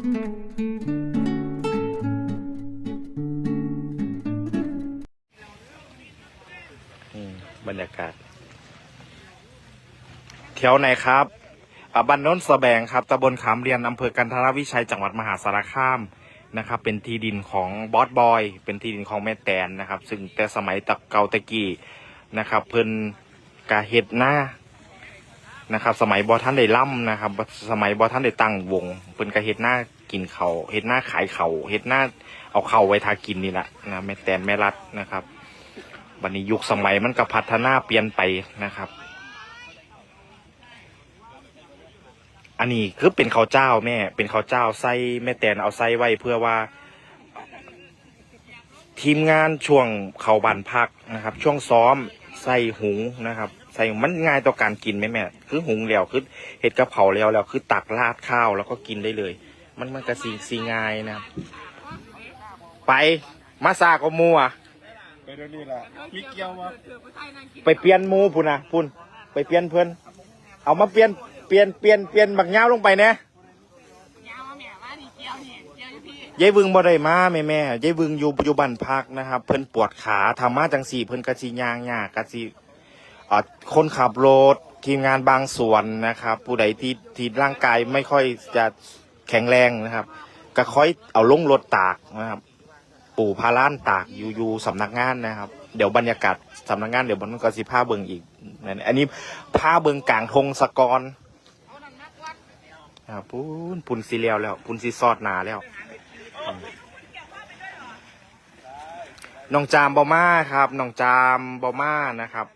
บรรยากาศ แถวไหนครับบ้านโน้นสแบงครับตำบลขามเรียนอำเภอกันทรวิชัยจังหวัดมหาสารคามนะครับ เป็นที่ดินของบอสบอย เป็นที่ดินของแม่แตนนะครับ ซึ่งแต่สมัยตะเกาตะกี้นะครับ เพิ่นกาเห็ดหน้า นะครับ สมัยบอท่านได้ล่ำนะครับ สมัยบอท่านได้ตั้งวงเพิ่นกาเห็ดหน้ากินเขาเห็ดหน้าขายเขาเห็ดหน้าเอาเขาไว้ทากินนี่แหละนะแม่แตนแม่รัดนะครับวันนี้ยุคสมัยมันก็พัฒนาเปลี่ยนไปนะครับ อันนี้คือเป็นข้าวเจ้าแม่ เป็นข้าวเจ้าไส้แม่แตนเอาไส้ไว้เพื่อว่า ทีมงานช่วงเขาบันพักนะครับ ช่วงซ้อมใส่หุงนะครับ ใส่หุงมันง่ายต่อการกินไหมแม่คือหุงแล้วคือเห็ดกับเผาแล้วแล้วคือตักราดข้าวแล้วก็กินได้เลย มันมันก็สีสีง่ายนะครับไปมาซาก็มัวไปเดี๋ยวนี้ล่ะมีเกียวมาไปเปลี่ยนหมูพุ่นนะพุ่นไปเปลี่ยนเพื่อนเอามาเปลี่ยนเปลี่ยนเปลี่ยนเปลี่ยนบักเงาวลงไปเนี่ยยายบึงบ่ได้มาแม่แม่ยายบึงอยู่ปัจจุบันพักนะครับ เพิ่นปวดขาทำมาจังสี่ เพิ่นกะสิยางยากกะสิ อ่าคนขับรถทีมงานบางส่วนนะครับ ผู้ใดที่ที่ร่างกายไม่ค่อยจะแข็งแรงนะครับ ก็ค่อยเอาลงรถตากนะครับ ปู่พาล้านตากอยู่อยู่สำนักงานนะครับ เดี๋ยวบรรยากาศสำนักงานเดี๋ยวมันก็สิผ้าเบิงอีกนั่นอันนี้ผ้าเบิงกลางธงสกรครับปุ้นปุนสีเลียวแล้ว ปุนสีซอดหนาแล้ว น้องจามบอมาครับ น้องจามบอมานะครับ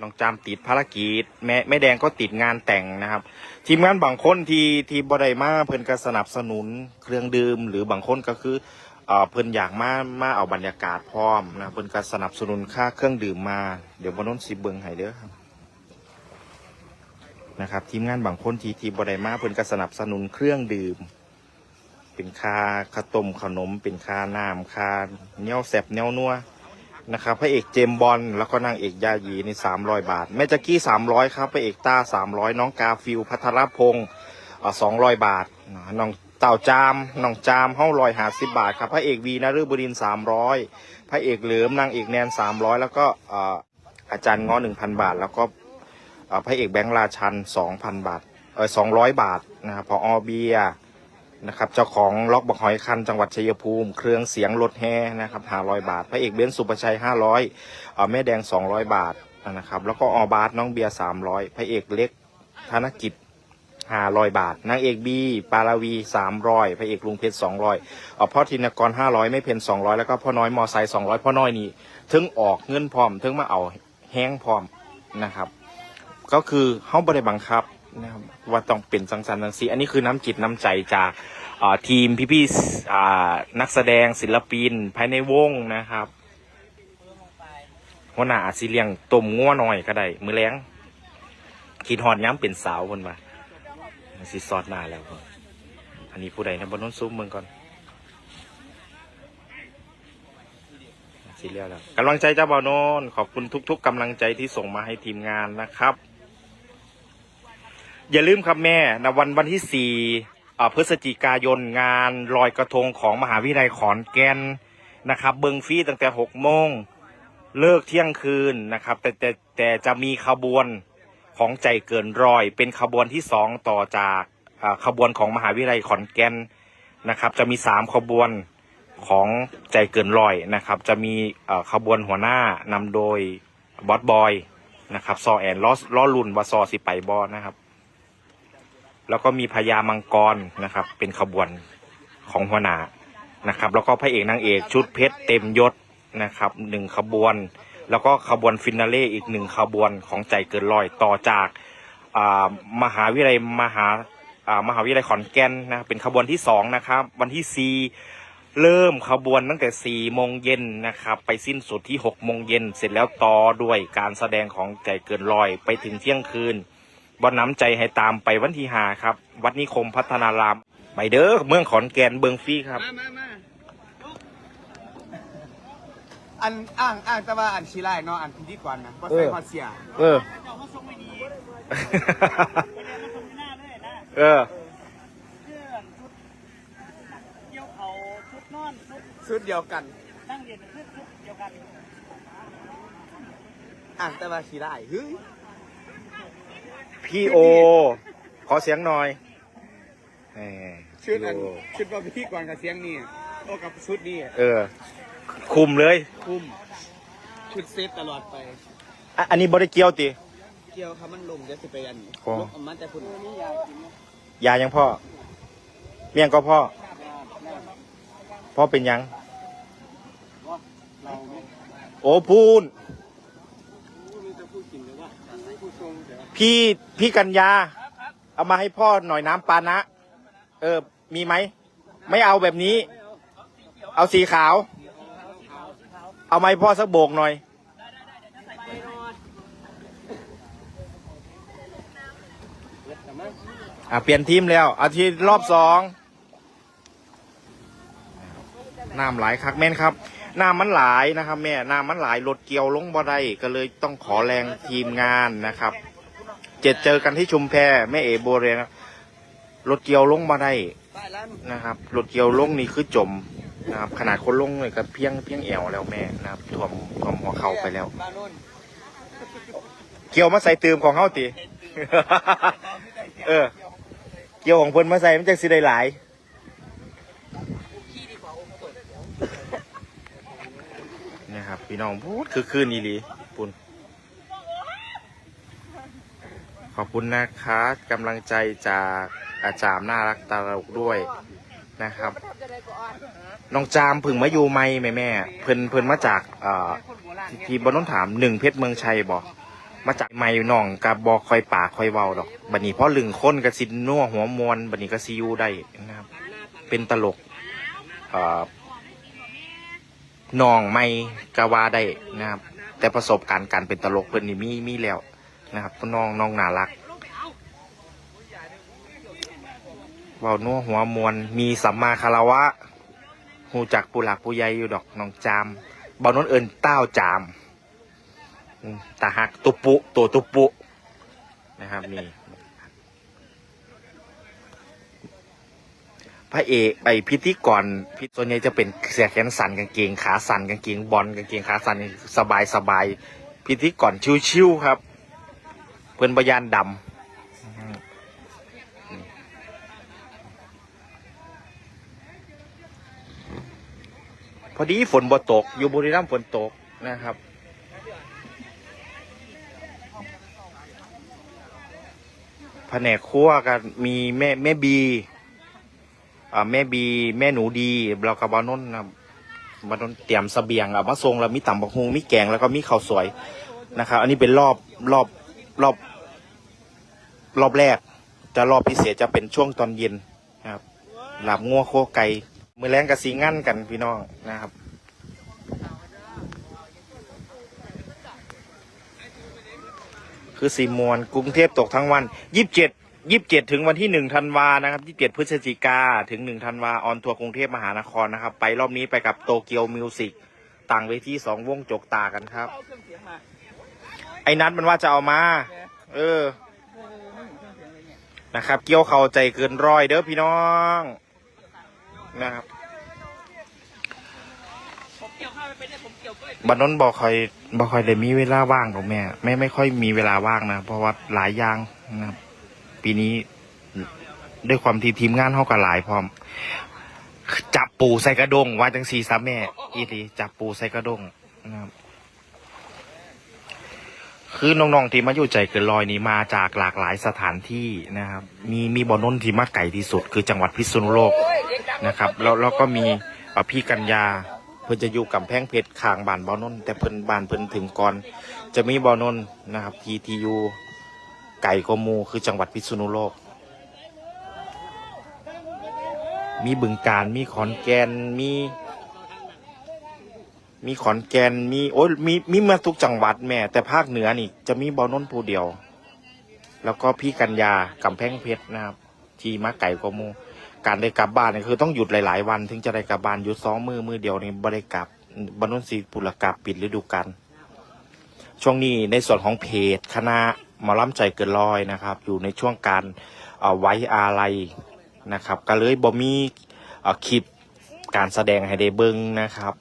น้องจามติดภารกิจแม่แม่แดงก็ติดงานแต่งนะครับ ทีมงานบางคนที่ที่บอดมาเพิ่นก็สนับสนุนเครื่องดื่มหรือบางคนก็คือเอ่อเพิ่นอยากมามาเอาบรรยากาศพร้อมนะเพิ่นก็สนับสนุนค่าเครื่องดื่มมา เดี๋ยวบนน้นสิเบิงให้เด้อครับนะครับทีมงานบางคนที่ที่บ่ได้มาเพิ่นก็สนับสนุนเครื่องดื่ม เป็นค่าข้าวต้มขนม เป็นค่าน้ำค่าเนี้ยวแสบเนี้ยวนัว นะครับพระเอกเจมบอลแล้วก็นางเอกยายีนี่สามร้อยบาท แม่จักกี้สามร้อยครับพระเอกตาสามร้อยน้องกาฟิลพัทรพงศ์สองร้อยบาทน้องเต่าจามน้องจามห้องลอยหาสิบบาทครับพระเอกวีนฤบดินสามร้อยพระเอกเหลิมนางเอกแนนสามร้อยแล้วก็อาจารย์ง้อหนึ่งพันบาท แล้วก็พระเอกแบงค์ราชันสองพันบาทเออสองร้อยบาทนะครับพออเบียร์ นะครับ เจ้าของล็อกบักหอยคันจังหวัดชัยภูมิ เครื่องเสียงรถแห่นะครับห้าร้อยบาท พระเอกเบนซ์สุประชัยห้าร้อยแม่แดงสองร้อยบาทนะครับ แล้วก็อบาทน้องเบียร์สามร้อยพระเอกเล็กธนกิจห้าร้อยบาท นางเอกบีปาราวีสามร้อยพระเอกลุงเพชรสองร้อยเอพ่อธินกรห้าร้อยไม่เพนสองร้อยแล้วก็พ่อน้อยมอไซค์สองร้อยพ่อน้อยนี่ถึงออกเงินพร้อมถึงมาเอาแห้งพร้อมนะครับ ก็คือเฮาบ่ได้บังคับ นะครับว่าต้องเป็นสังสรรค์สังสีอันนี้คือน้ำจิตน้ำใจจากอ่าทีมพี่ๆอ่านักแสดงศิลปินภายในวงนะครับหัวหน้าอาจสิเลียงต้มงัวหน่อยก็ได้มือแรงคิดฮอดย้ำเป็นสาวคนว่าสิซอดหน้าแล้วครับอันนี้ผู้ใดนะบนน้นซุ้มเมืองก่อนสิเรียวแล้วกำลังใจเจ้าบ่าวโนนขอบคุณทุก ๆกำลังใจที่ส่งมาให้ทีมงานนะครับ อย่าลืมครับแม่นะวันวันที่สี่พฤศจิกายนงานลอยกระทงของมหาวิทยาลัยขอนแก่นนะครับ เบิงฟรีตั้งแต่หกโมงเลิกเที่ยงคืนนะครับ แต่แต่แต่จะมีขบวนของใจเกินร้อย เป็นขบวนที่สองต่อจากขบวนของมหาวิทยาลัยขอนแก่นนะครับ จะมีสามขบวนของใจเกินร้อยนะครับ จะมีขบวนหัวหน้านำโดยบอสบอยนะครับซอแอนล้อล้อลุนว่าซอสิไปบอนะครับ แล้วก็มีพญามังกรนะครับ เป็นขบวนของหัวหน้านะครับ แล้วก็พระเอกนางเอกชุดเพชรเต็มยศนะครับหนึ่งขบวน แล้วก็ขบวนฟินาเล่อีกหนึ่งขบวนของใจเกินร้อยต่อจากมหาวิทยาลัยมหาามหาวิทยาลัยขอนแก่นนะเป็นขบวนที่สองนะครับ วันที่สี่เริ่มขบวนตั้งแต่สี่โมงเย็นนะครับ ไปสิ้นสุดที่หกโมงเย็นเสร็จแล้วต่อด้วยการแสดงของใจเกินร้อยไปถึงเที่ยงคืน บอนน้ำใจให้ตามไปวันที่หาครับ วัดนิคมพัฒนารามไปเด้อเมืองขอนแก่นเบิงฟรีครับ มามามาอันอ่างอ่างแต่ว่าอันชีไลเนาะอันพิธีกรนะบ่ใส่เออฮอดเสียเออเออนอนชุดชุดเดียวกันนั่งเรียนชุดชุดเดียวกัน อ่างแต่ว่าขี่ได้เฮ้ย พี่โอ ขอเสียงหน่อยแหมชุดอันพี่โอชุดว่าพิธีกรกับเสียงนี่โอ้กับชุดนี่เออ คุมเลยคุ้มชุดเซตตลอดไป อะอันนี้บริเกียวติ เกี่ยวคำมันลงจะสิไปอันโอ้ ลบมันแต่คุณนี่ยากินนะยายังพ่อเมี่ยงก็พ่อ พ่อเป็นยังเราไม่โอ้พูน รู้จะพูดกินหรือว่าผู้ชมเดี๋ยว พี่พี่กัญญาเอามาให้พ่อหน่อยน้ำปานะ เออ มีไหม ไม่เอาแบบนี้ เอาสีขาว เอาไมาให้พ่อสักโบกหน่อย อะ เปลี่ยนทีมแล้ว อาทิตย์รอบสองน้ำหลายคักแม่นครับน้ำมันหลายนะครับ แม่น้ำมันหลายรถเกี่ยวลงบ่ได้ก็เลยต้องขอแรงทีมงานนะครับ เจ็ดเจอกันที่ชุมแพแม่เอโบเรียนะรถเกียวลงมาได้นะครับรถเกียวลงนี่คือจมนะครับขนาดคนลงเลยก็เพียงเพียงแอวแล้วแม่นะครับท่วมท่วมหัวเข่าไปแล้ว เกียวมาใส่ตืมของเขาติเออ เกียวของเพิ่นมาใส่มันจะสิได้หลายนะครับพี่น้องพูดคือคืนอีหลีปุ่นข อบคุณนะคะกำลังใจจากอาจารย์น่ารักตลกด้วยนะครับ น้องจามพึ่งมาอยู่ไม่แม่แม่เพิ่นเพิ่นมาจากเอ่อที่บนน้นถามหนึ่งเพชรเมืองชัยบอกมาจากไม่น้องกับบอกคอยป่าคอยเว้าดอกบัดนี้เพราะลึงค้นกับสินนัวหัวมวนบัดนี้ก็ซีอยูได้นะครับ เป็นตลกเอ่อน้องไม่กะว่าได้นะครับ แต่ประสบการณ์การเป็นตลกเพิ่นนี่มีมีแล้ว นะครับน้องน้องน่ารักเว้านัวหัวมวลมีสัมมาคารวะหูจักผู้หลักผู้ใหญ่อยู่ดอกน้องจามบอนนเอิญเต้าจามตาหักตุปุตัวตุปุนะครับนี่พระเอกไอพิธีกรพิส่วนใหญ่จะเป็นเสียแขนสันกางเกงขาสันกางเกงบอลกางเกงขาสันนี่สบายสบายพิธีกรชิวๆครับ พื่อนบยานดำพอดีฝนบ่ตก อยู่บุรีรัมย์ฝนตกนะครับ แผนกครัวกันมีแม่แม่บีอ่าแม่บี แม่หนูดีเรากับบานนนะบานนเตรียมเสบียงอะมาส่งแล้วมีต่ำบักฮุงมีแกงแล้วก็มีข้าวสวยนะครับ อันนี้เป็นรอบรอบรอบ รอบแรกแต่รอบพิเศษจะเป็นช่วงตอนเย็นนะครับหลับงัวโคไก่มือแรงกับสีงั้นกันพี่น้องนะครับคือสีมวลกรุงเทพตกทั้งวันยี่สิบเจ็ดยี่สิบเจ็ดถึงวันที่หนึ่งธันวานะครับยี่สิบเจ็ดพฤศจิกาถึงหนึ่งธันวาออนทัวร์กรุงเทพมหานครนะครับ ไปรอบนี้ไปกับโตเกียวมิวสิกต่างเวทีสองวงจกตากันครับ ไอ้นัดมันว่าจะเอามา เออ นะครับ เกี่ยวเขาใจเกินร้อยเด้อพี่น้องนะครับผมเกี่ยวข้าวไม่เป็นเนี่ยผมเกี่ยวกล้วยบันนนบอกคอยบอกคอยได้มีเวลาว่างของแม่ ไม่ไม่ค่อยมีเวลาว่างนะ เพราะว่าหลายอย่างนะครับ ปีนี้ด้วยความที่ทีมงานเขาก็หลายพร้อม จับปูใส่กระดงว่าจังสีซะแม่ อีทีจับปูใส่กระดงนะครับ คือน้องๆที่มาอยู่ใจเกินลอยนี้มาจากหลากหลายสถานที่นะครับ มีมีบอนนที่มาไก่ที่สุด คือจังหวัดพิษณุโลกนะครับแล้วแล้วก็มีพี่กัญญาเพิ่นจะอยู่กับแพงเพชรข้างบ้านบอนนแต่เพิ่นบ้านเพิ่นถึงก่อน จะมีบอนนนะครับทีทียูไก่กมูคือจังหวัดพิษณุโลก มีบึงการมีขอนแก่นมี มีขอนแก่นมีโอ้ยมีมีมาทุกจังหวัดแม่ แต่ภาคเหนือนี่ จะมีบอนนท์ผู้เดียว แล้วก็พี่กัญญากำแพงเพชรนะครับ ทีมาไก่กว่าหมูการได้กลับบ้านนี่คือต้องหยุดหลาย ๆ วันถึงจะได้กลับบ้านหยุดสองมือมือเดียวนี่บ่ได้กลับบรรนุนศรีปุรกลับปิดฤดูกาลช่วงนี้ในส่วนของเพจคณะหมอลำใจเกินร้อยนะครับ อยู่ในช่วงการเอ่อไว้อาลัยนะครับ ก็เลยบ่มีเอ่อคลิปการแสดงให้ได้เบิ้งนะครับ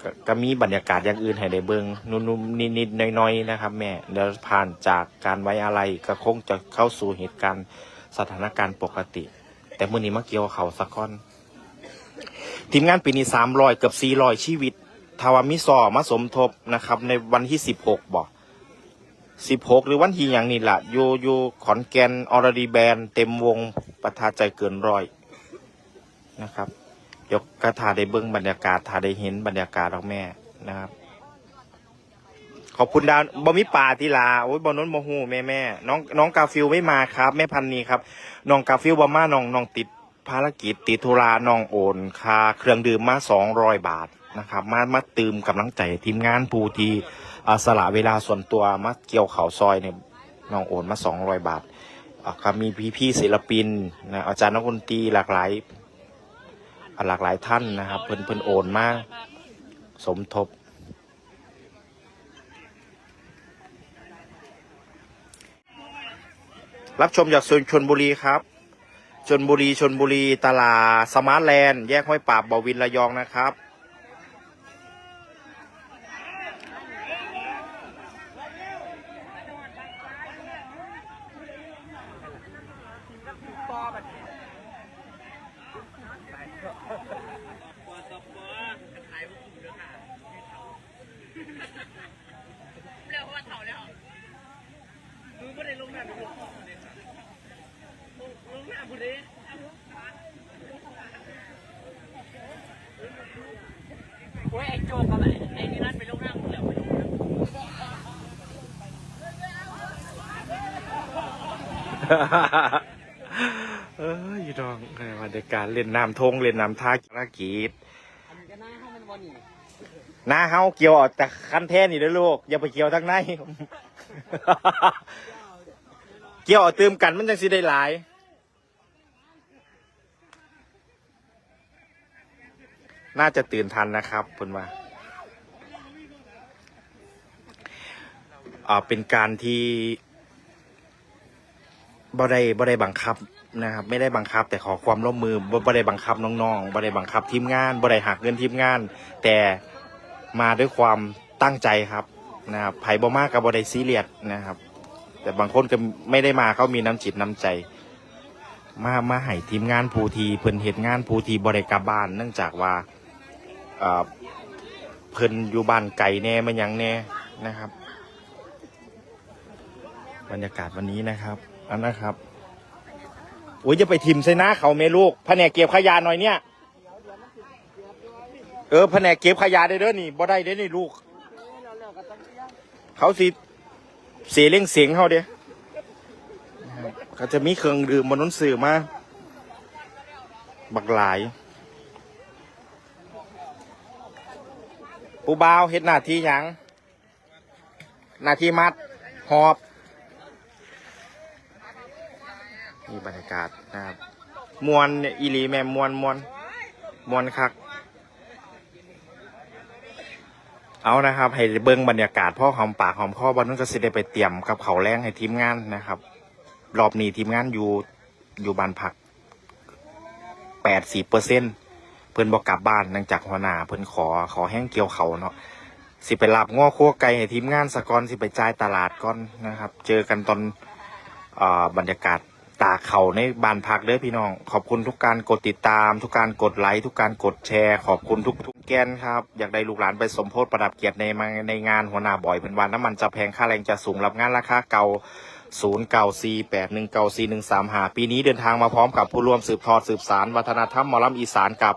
กก็มีบรรยากาศอย่างอื่นให้ได้เบิ้งนุ่มๆนิดๆน้อยๆนะครับ แม่เดี๋ยวผ่านจากการไว้อะไรก็คงจะเข้าสู่เหตุการณ์สถานการณ์ปกติ แต่มื่อนี้มาเกี่ยวเขาสักก้อน ทีมงานปีนี้สามรอยเกือบสี่รอยชีวิตทาวามิซอมาสมทบนะครับ ในวันที่สิบหกบอกสิบหกหรือวันที่อย่างนี้แหละอยู่อยู่ขอนแก่นออร์ดีแบนเต็มวงประทาใจเกินร้อยนะครับ เดี๋ยวกระทาได้เบิ้งบรรยากาศทาได้เห็นบรรยากาศของแม่นะครับ ขอบคุณดาวบอมิป่าทีลาโอ้ยบอน้นโมหูแม่แม่น้องน้องกาฟิลไม่มาครับ แม่พันนีครับน้องกาฟิลบอมาน้องน้องติดภารกิจติดธุระน้องโอนคาเครื่องดื่มมาสองร้อยบาทนะครับ มามาตืมกำลังใจทีมงานผู้ที่สละเวลาส่วนตัวมาเกี่ยวเขาซอยเนี่ยน้องโอนมาสองร้อยบาทครับมีพี่ๆศิลปินนะอาจารย์นักดนตรีหลากหลาย หลากหลายท่านนะครับ เพิ่นเพิ่นโอนมาสมทบ รับชมจากชนบุรีครับชนบุรีชนบุรีตลาดสมาร์ทแลนด์ แยกห้วยปราบบวินระยองนะครับ แล้วเพราะว่าเถ่าแล้วมือไม่ได้ ลงน้ำไปลงลงน้ำพอดีโอ้ยไอ้โจกอะไรไอ้นี่นั่นไปลงน้ำหมดแล้วไปลงเอ้ยดองบรรยากาศเล่นน้ำทงเล่นน้ำท่ากีฬากีดอันนี้ก็น่าให้มันวันนี้หน้าเฮาเกี่ยวออกจากคันแท่นี่เด้อลูก อย่าไปเกี่ยวทางใน กี่ยวเอาเติมกันมันจังสิได้หลาย น่าจะตื่นทันนะครับเพิ่นว่าอ่าเป็นการที่บ่ได้บ่ได้บังคับนะครับ ไม่ได้บังคับ แต่ขอความร่วมมือบ่บได้บังคับน้องๆบ่ได้บังคับทีมงานบ่ได้หักเงินทีมงาน แต่มาด้วยความตั้งใจครับนะครับไผบ่มากกับบ่ได้ซีเรียสนะครับ แต่บางคนก็ไม่ได้มาเขามีน้ำจิตน้ำใจ มามาให้ทีมงานภูทีเพิ่นเฮ็ดงานภูทีบ่ได้กลับบ้านเนื่องจากว่าเพิ่นอยู่บ้านไกลแน่มันยังแน่นะครับ บรรยากาศวันนี้นะครับอันนะครับโอ้ยจะไปทิมใส่หน้าเขาเมลูกแผนกเก็บขยะหน่อยเนี่ยเออแผนกเก็บขยะได้เด้อนี่บ่ได้เด้อนี่ลูก เขาสิ สียเร่งเสียงเขาเด้นะครับเขาจะมีเครื่องดื่มบนนั้นสื่อมาบักหลาย ปูบาวเฮ็ดหน้าที่หยังหน้าที่มัดหอบนี่บรรยากาศนะครับมวนเนี่ยอีหลีแม่มวนมวนมวนคัก เอานะครับ ให้เบิ้งบรรยากาศพ่อหอมปากหอมคอบอลนั่นก็สิได้ไปเตรียมกับเขาแรงให้ทีมงานนะครับ รอบนี้ทีมงานอยู่อยู่บ้านพักแปดสิบเปอร์เซ็นเพิ่นบอกกลับบ้านเนื่องจากหัวหน้าเพิ่นขอขอแห้งเกี่ยวเขาเนาะสิไปรับง้อคั่วไก่ให้ทีมงานสะกอนสิไปจ่ายตลาดก่อนนะครับ เจอกันตอนอบรรยากาศ ตากเขาในบ้านพักเด้อพี่น้อง ขอบคุณทุกการกดติดตาม ทุกการกดไลค์ทุกการกดแชร์ ขอบคุณทุกทุกแกนครับ อยากได้ลูกหลานไปสมโพธิประดับเกียรติในในงานหัวหน้าบ่อยเพิ่นวันน้ำมันจะแพงค่าแรงจะสูงรับงานราคาเก่า0 9 4 8 1 9 4 1 3 5ปีนี้เดินทางมาพร้อมกับผู้ร่วมสืบทอดสืบสารวัฒนธรรมมอลำอีสานกับ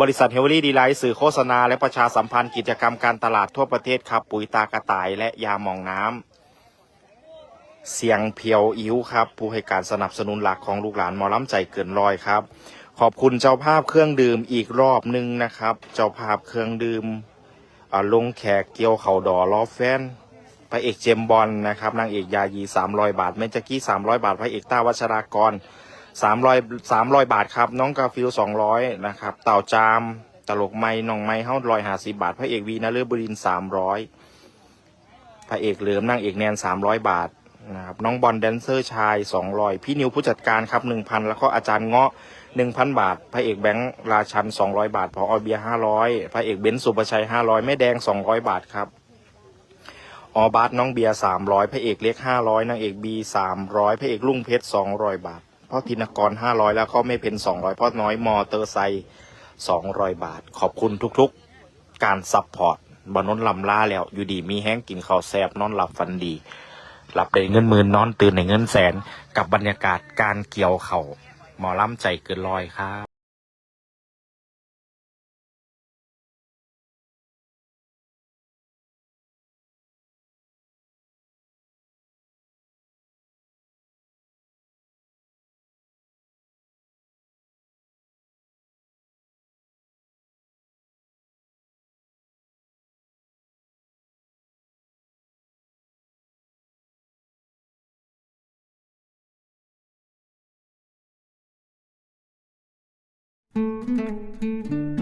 บริษัทเฮเวอรี่ดีไลท์สื่อโฆษณาและประชาสัมพันธ์กิจกรรมการตลาดทั่วประเทศครับปุ๋ยตากระต่ายและยาหมองน้ำ เสียงเพียวอิ้วครับ ผู้ให้การสนับสนุนหลักของลูกหลานหมอล้ำใจเกินร้อยครับ ขอบคุณเจ้าภาพเครื่องดื่มอีกรอบหนึ่งนะครับ เจ้าภาพเครื่องดื่มลงแขกเกี่ยวเข่าดอล้อแฟนพระเอกเจมบอลนะครับนางเอกยายีสามร้อยบาทเมจกกี้สามร้อยบาทพระเอกต้าวัชรากรสามร้อยสามร้อยบาทครับ น้องกาฟิลสองร้อยนะครับ เต่าจาม ตลกไม้น้องไม้เฮ้าร้อยห้าสิบาท พระเอกวีนาเลือบรินสามร้อยพระเอกเหลือมนางเอกแนนสามร้อยบาท นะครับน้องบอลแดนเซอร์ชายสองร้อยพี่นิวผู้จัดการครับหนึ่งพันแล้วก็อาจารย์เงาะหนึ่งพันบาท พระเอกแบงค์ราชันสองร้อยบาทพออเบียห้าร้อยพระเอกเบนซ์สุประชัยห้าร้อยแม่แดงสองร้อยบาทครับออบาสน้องเบียร์สามร้อยพระเอกเล็กห้าร้อยนางเอกบีสามร้อยพระเอกลุงเพชรสองร้อยบาทพ่อธินกรห้าร้อยแล้วก็ไม่เพนสองร้อยพ่อน้อยมอเตอร์ไซค์สองร้อยบาท ขอบคุณทุกๆ การซัพพอร์ตบนนนลำล่าแล้ว อยู่ดีมีแห้งกินข้าวแซบนอนหลับฝันดี หลับได้เงินหมื่นนอนตื่นในเงินแสนกับบรรยากาศการเกี่ยวเข่าหมอล่ำใจเกินลอยครับ thank you